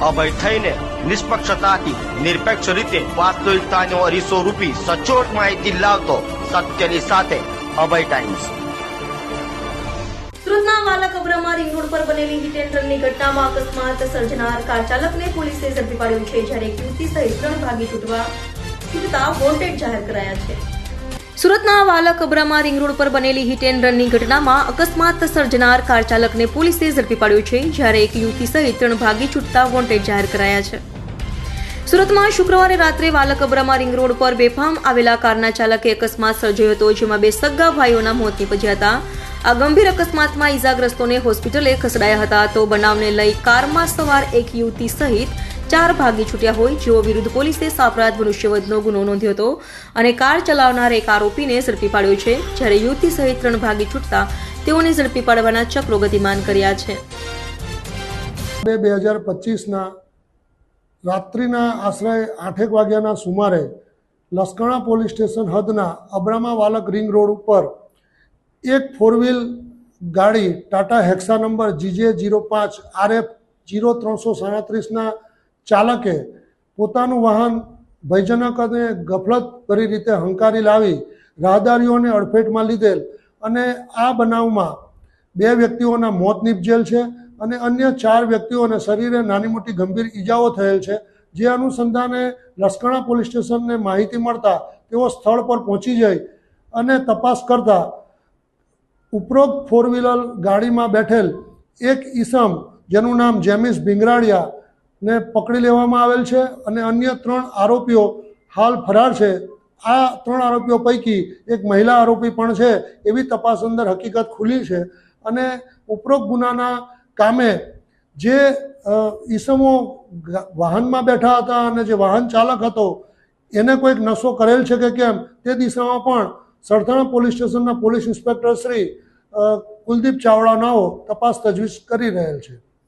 અભય થઈને નિષ્પક્ષતાથી, નિરપેક્ષ રીતે વાસ્તવિકતાનો અરીસો રૂપી સચોટ માહિતી લાવતો સત્યની સાથે અભય ટાઈમ્સ સુરતના વાલા રિંગ રોડ પર બનેલી હિટ એન્ડ રનની ઘટનામાં અકસ્માત સર્જનાર કાર ચાલકને પોલીસે ઝડપી પાડ્યો છે, જ્યારે એક યુવતી સહિત ત્રણ ભાગી છૂટવા છૂટતા વોન્ટેડ જાહેર કરાયા છે. સુરતના વાલા કબરામાં રિંગ રોડ પર બનેલી હિટ એન્ડ રનની ઘટનામાં અકસ્માત સર્જનાર કાર ચાલકને પોલીસે ઝડપી પાડ્યો છે, જ્યારે એક યુવતી સહિત ત્રણ ભાગી છૂટતા વોન્ટેડ જાહેર કરાયા છે. સુરતમાં શુક્રવારે રાત્રે વાલકબરામાં રિંગ રોડ પર બેફામ આવેલા કારના ચાલકે અકસ્માત સર્જ્યો હતો, જેમાં બે સગા ભાઈઓના મોત નીપજ્યા હતા. આ ગંભીર અકસ્માતમાં ઈજાગ્રસ્તોને હોસ્પિટલે ખસેડાયા હતા. તો બનાવને લઈ કારમાં સવાર એક યુવતી સહિત ચાર ભાગી છૂટ્યા હોય જેઓ વિરુદ્ધ પોલીસે સાપરાધ મનુષ્યવધનો ગુનો નોંધ્યો હતો અને કાર ચલાવનાર એક આરોપીને ઝડપી પાડ્યો છે, જ્યારે યુવતી સહિત ત્રણ ભાગી છૂટતા તેઓને ઝડપી પાડવાના ચક્રો ગતિમાન કર્યા છે. બે બે હજાર પચીસના રાત્રિના આશરે આઠેક વાગ્યાના સુમારે લસકણા પોલીસ સ્ટેશન હદના અબ્રામા વાલક રિંગ રોડ ઉપર એક ફોર વ્હીલ ગાડી Tata Hexa number GJ zero પાંચ આરએફ જીરો ત્રણસો સાડત્રીસના ચાલકે પોતાનું વાહન ભયજનક અને ગફલતભરી રીતે હંકારી લાવી રાહદારીઓને અડફેટમાં લીધેલ અને આ બનાવમાં બે વ્યક્તિઓના મોત નીપજેલ છે અને અન્ય ચાર વ્યક્તિઓને શરીરે નાની મોટી ગંભીર ઈજાઓ થયેલ છે. જે અનુસંધાને લસકણા પોલીસ સ્ટેશનને માહિતી મળતા તેઓ સ્થળ પર પહોંચી જઈ અને તપાસ કરતા ઉપરોક્ત ફોર વ્હીલર ગાડીમાં બેઠેલ એક ઈસમ, જેનું નામ જેમિસ ભીંગરાડિયા ને પકડી લેવામાં આવેલ છે અને અન્ય ત્રણ આરોપીઓ હાલ ફરાર છે. આ ત્રણ આરોપીઓ પૈકી એક મહિલા આરોપી પણ છે. એવી તપાસ અંદર હકીકત ખુલી છે અને ઉપરોક્ત ગુનાના કામે જે ઈસમો વાહનમાં બેઠા હતા અને જે વાહન ચાલક હતો, એને કોઈક નશો કરેલ છે કે કેમ? તે દિશામાં પણ સરથાણા પોલીસ સ્ટેશનના પોલીસ ઇન્સ્પેક્ટર શ્રી કુલદીપ ચાવડા નાઓ તપાસ તજવીજ કરી રહેલ છે.